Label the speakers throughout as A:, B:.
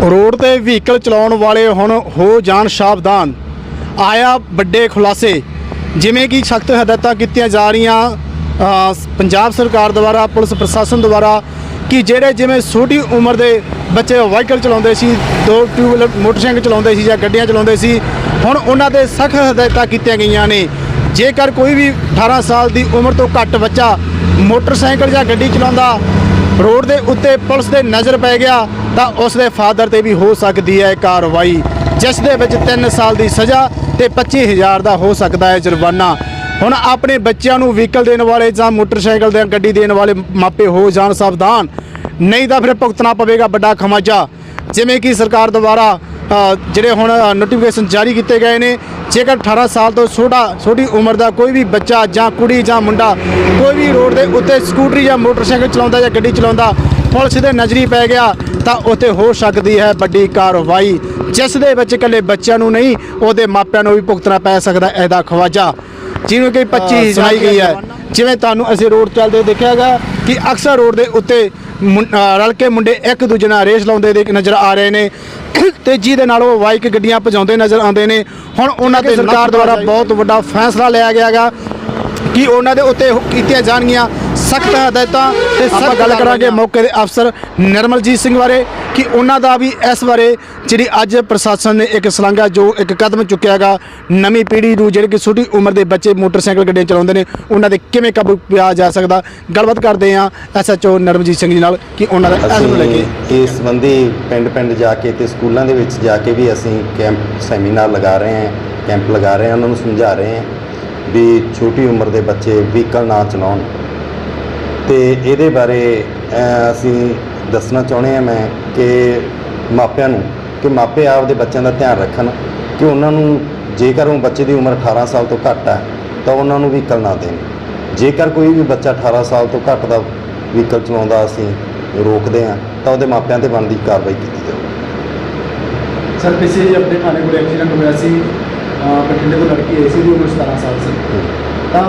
A: Road ਤੇ vehicle ਚਲਾਉਣ ਵਾਲੇ ਹੁਣ ਹੋ ਜਾਣ ਸਾਵਧਾਨ। ਆਇਆ ਵੱਡੇ ਖੁਲਾਸੇ, ਜਿਵੇਂ ਕਿ ਸਖਤ ਹਦਾਇਤਾਂ ਕੀਤੀਆਂ ਜਾ ਰਹੀਆਂ ਪੰਜਾਬ ਸਰਕਾਰ ਦੁਆਰਾ, ਪੁਲਿਸ ਪ੍ਰਸ਼ਾਸਨ ਦੁਆਰਾ, ਕਿ ਜਿਹੜੇ ਜਿਵੇਂ ਛੋਟੀ ਉਮਰ ਦੇ ਬੱਚੇ ਵਾਹੀਕਲ ਚਲਾਉਂਦੇ ਸੀ, ਦੋ ਟੂ ਵੀਲਰ ਮੋਟਰਸਾਈਕਲ ਚਲਾਉਂਦੇ ਸੀ ਜਾਂ ਗੱਡੀਆਂ ਚਲਾਉਂਦੇ ਸੀ, ਹੁਣ ਉਹਨਾਂ ਦੇ ਸਖਤ ਹਦਾਇਤਾਂ ਕੀਤੀਆਂ ਗਈਆਂ ਨੇ। ਜੇਕਰ ਕੋਈ ਵੀ 18 ਸਾਲ ਦੀ ਉਮਰ ਤੋਂ ਘੱਟ ਬੱਚਾ ਮੋਟਰਸਾਈਕਲ ਜਾਂ ਗੱਡੀ ਚਲਾਉਂਦਾ ਰੋਡ ਦੇ ਉੱਤੇ ਪੁਲਿਸ ਦੇ ਨਜ਼ਰ ਪੈ ਗਿਆ ਤਾਂ ਉਸ ਦੇ ਫਾਦਰ ਤੇ ਵੀ ਹੋ ਸਕਦੀ ਹੈ ਕਾਰਵਾਈ, ਜਿਸ ਦੇ ਵਿੱਚ 3 ਸਾਲ ਦੀ ਸਜ਼ਾ ਤੇ 25000 ਦਾ ਹੋ ਸਕਦਾ ਹੈ ਜੁਰਮਾਨਾ। ਹੁਣ ਆਪਣੇ ਬੱਚਿਆਂ ਨੂੰ ਵਹੀਕਲ ਦੇਣ ਵਾਲੇ ਜਾਂ ਮੋਟਰਸਾਈਕਲ ਜਾਂ ਗੱਡੀ ਦੇਣ ਵਾਲੇ ਮਾਪੇ ਹੋ ਜਾਣ ਸਾਵਧਾਨ। ਨਹੀਂ ਤਾਂ ਫਿਰ ਭੁਗਤਣਾ ਪਵੇਗਾ ਵੱਡਾ ਖਮਾਜਾ। ਜਿਵੇਂ ਕਿ ਸਰਕਾਰ ਦੁਆਰਾ ਜਿਹੜੇ ਹੁਣ ਨੋਟੀਫਿਕੇਸ਼ਨ ਜਾਰੀ ਕੀਤੇ ਗਏ ਨੇ ਜੇਕਰ 18 ਸਾਲ ਤੋਂ ਛੋਟਾ ਛੋਟੀ ਉਮਰ ਦਾ ਕੋਈ ਵੀ ਬੱਚਾ ਜਾਂ ਕੁੜੀ ਜਾਂ ਮੁੰਡਾ ਕੋਈ ਵੀ ਰੋਡ ਦੇ ਉੱਤੇ ਸਕੂਟਰੀ ਜਾਂ ਮੋਟਰਸਾਈਕਲ ਚਲਾਉਂਦਾ ਜਾਂ ਗੱਡੀ ਚਲਾਉਂਦਾ ਪੁਲਿਸ ਦੇ ਨਜ਼ਰੀ ਪੈ ਗਿਆ ਤਾਂ ਉੱਥੇ ਹੋ ਸਕਦੀ ਹੈ ਵੱਡੀ ਕਾਰਵਾਈ ਜਿਸ ਦੇ ਵਿੱਚ ਇਕੱਲੇ ਬੱਚਿਆਂ ਨੂੰ ਨਹੀਂ ਉਹਦੇ ਮਾਪਿਆਂ ਨੂੰ ਵੀ ਭੁਗਤਣਾ ਪੈ ਸਕਦਾ ਇਹਦਾ ਖਵਾਜਾ। ਜਿਹਨੂੰ ਕਿ 25 ਸੁਣਾਈ ਗਈ ਹੈ। ਜਿਵੇਂ ਤੁਹਾਨੂੰ ਅਸੀਂ ਰੋਡ ਚੱਲਦੇ ਦੇਖਿਆਗਾ ਕਿ ਅਕਸਰ ਰੋਡ ਦੇ ਉੱਤੇ ਮੁੰ- ਅ, ਰਲ ਕੇ ਮੁੰਡੇ ਇੱਕ ਦੂਜੇ ਨਾਲ ਰੇਸ ਲਾਉਂਦੇ ਦੇਖ ਨਜ਼ਰ ਆ ਰਹੇ ਨੇ। ਤੇਜ਼ੀ ਦੇ ਨਾਲ ਉਹ ਬਾਈਕ ਗੱਡੀਆਂ ਭਜਾਉਂਦੇ ਨਜ਼ਰ ਆਉਂਦੇ ਨੇ। ਹੁਣ ਉਹਨਾਂ ਤੇ ਸਰਕਾਰ ਦੁਆਰਾ ਬਹੁਤ ਵੱਡਾ ਫੈਸਲਾ ਲਿਆ ਗਿਆਗਾ ਕਿ ਉਹਨਾਂ ਦੇ ਉੱਤੇ ਉਹ ਕੀਤੀਆਂ ਜਾਣਗੀਆਂ। ਸਖਤ ਹਦਾਇਤਾਂ ਤੇ ਆਪਾਂ ਗੱਲ ਕਰਾਂਗੇ ਮੌਕੇ ਦੇ ਅਫਸਰ ਨਿਰਮਲਜੀਤ ਸਿੰਘ ਬਾਰੇ ਕਿ ਉਹਨਾਂ ਦਾ ਵੀ ਇਸ ਬਾਰੇ ਜਿਹੜੀ ਅੱਜ ਪ੍ਰਸ਼ਾਸਨ ਨੇ ਇੱਕ ਸਲਾਂਘਾ ਜੋ ਇੱਕ ਕਦਮ ਚੁੱਕਿਆਗਾ ਨਵੀਂ ਪੀੜ੍ਹੀ ਨੂੰ ਜਿਹੜੇ ਕਿ ਛੋਟੀ ਉਮਰ ਦੇ ਬੱਚੇ ਮੋਟਰਸਾਈਕਲ ਗੱਡੀਆਂ ਚਲਾਉਂਦੇ ਨੇ ਉਹਨਾਂ ਦੇ ਕਿਵੇਂ ਕਾਬੂ ਪਿਆ ਜਾ ਸਕਦਾ? ਗੱਲਬਾਤ ਕਰਦੇ ਆ ਐਸਐਚਓ ਨਿਰਮਲਜੀਤ ਸਿੰਘ ਜੀ ਨਾਲ ਕਿ ਉਹਨਾਂ ਦਾ ਇਸ ਨੂੰ ਲੈ ਕੇ।
B: ਅਸੀਂ ਇਸ ਸੰਬੰਧੀ ਪਿੰਡ ਪਿੰਡ ਜਾ ਕੇ ਤੇ ਸਕੂਲਾਂ ਦੇ ਵਿੱਚ ਜਾ ਕੇ ਵੀ ਅਸੀਂ ਕੈਂਪ ਸੈਮੀਨਾਰ ਲਗਾ ਰਹੇ ਹਾਂ ਕੈਂਪ ਲਗਾ ਰਹੇ ਹਾਂ ਉਹਨਾਂ ਨੂੰ ਸਮਝਾ ਰਹੇ ਹਾਂ ਵੀ ਛੋਟੀ ਉਮਰ ਦੇ ਬੱਚੇ ਵਹੀਕਲ ਨਾ ਚਲਾਉਣ। ਤੇ ਇਹਦੇ ਬਾਰੇ ਅਸੀਂ ਦੱਸਣਾ ਚਾਹੁੰਦੇ ਹਾਂ ਮੈਂ ਕਿ ਮਾਪਿਆਂ ਨੂੰ ਕਿ ਮਾਪੇ ਆਪਦੇ ਬੱਚਿਆਂ ਦਾ ਧਿਆਨ ਰੱਖਣ ਕਿ ਉਹਨਾਂ ਨੂੰ ਜੇਕਰ ਉਹ ਬੱਚੇ ਦੀ ਉਮਰ 18 ਸਾਲ ਤੋਂ ਘੱਟ ਹੈ ਤਾਂ ਉਹਨਾਂ ਨੂੰ ਵਹੀਕਲ ਨਾ ਦੇਣ। ਜੇਕਰ ਕੋਈ ਵੀ ਬੱਚਾ 18 ਸਾਲ ਤੋਂ ਘੱਟ ਦਾ ਵਹੀਕਲ ਚਲਾਉਂਦਾ ਅਸੀਂ ਰੋਕਦੇ ਹਾਂ ਤਾਂ ਉਹਦੇ ਮਾਪਿਆਂ ਤੇ ਬਣਦੀ ਕਾਰਵਾਈ ਕੀਤੀ ਜਾਵੇ
A: ਸਰ ਪਿਛੇ ਜੀ ਆਪਣੇ ਥਾਣੇ ਕੋਲ ਐਕਸੀਡੈਂਟ ਹੋਇਆ ਸੀ ਬਠਿੰਡੇ ਤੋਂ ਲੜਕੀ ਆਈ ਸੀ ਦੀ ਉਮਰ 17 ਸਾਲ ਸੀ। ਤਾਂ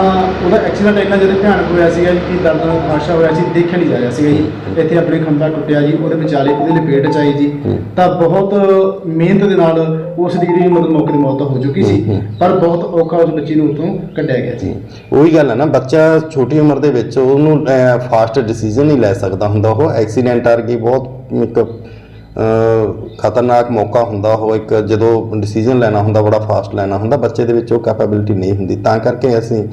A: ਉਹਦਾ ਐਕਸੀਡੈਂਟ ਇੰਨਾ ਜਦੋਂ ਭਿਆਨਕ ਹੋਇਆ ਸੀਗਾ ਕਿ ਦਰਦਨਾਕ ਹਾਦਸਾ ਹੋਇਆ ਸੀ ਦੇਖਿਆ ਨਹੀਂ ਜਾ ਰਿਹਾ ਸੀਗਾ ਜੀ। ਇੱਥੇ ਆਪਣੇ ਖੰਭਾ ਟੁੱਟਿਆ ਜੀ ਉਹਦੇ ਵਿਚਾਲੇ ਉਹਦੇ ਲਪੇਟ ਚ ਆਈ ਜੀ। ਤਾਂ ਬਹੁਤ ਮਿਹਨਤ ਦੇ ਨਾਲ ਉਸ ਦੀ ਜਿਹੜੀ ਮਤਲਬ ਮੌਕੇ ਦੀ ਮੌਤ ਹੋ ਚੁੱਕੀ ਸੀ ਪਰ ਬਹੁਤ ਔਖਾ ਉਸ ਬੱਚੀ ਨੂੰ ਉਤੋਂ ਕੱਢਿਆ ਗਿਆ ਜੀ
B: ਉਹੀ ਗੱਲ ਹੈ ਨਾ ਬੱਚਾ ਛੋਟੀ ਉਮਰ ਦੇ ਵਿੱਚ ਉਹਨੂੰ ਫਾਸਟ ਡਿਸੀਜਨ ਨਹੀਂ ਲੈ ਸਕਦਾ ਹੁੰਦਾ। ਉਹ ਐਕਸੀਡੈਂਟ ਵਰਗੀ ਬਹੁਤ ਇੱਕ ਖਤਰਨਾਕ ਮੌਕਾ ਹੁੰਦਾ ਉਹ ਇੱਕ ਜਦੋਂ ਡਿਸੀਜਨ ਲੈਣਾ ਹੁੰਦਾ, ਬੜਾ ਫਾਸਟ ਲੈਣਾ ਹੁੰਦਾ, ਬੱਚੇ ਦੇ ਵਿੱਚ ਉਹ ਕੈਪੇਬਿਲਿਟੀ ਨਹੀਂ ਹੁੰਦੀ। ਤਾਂ ਕਰਕੇ ਅਸੀਂ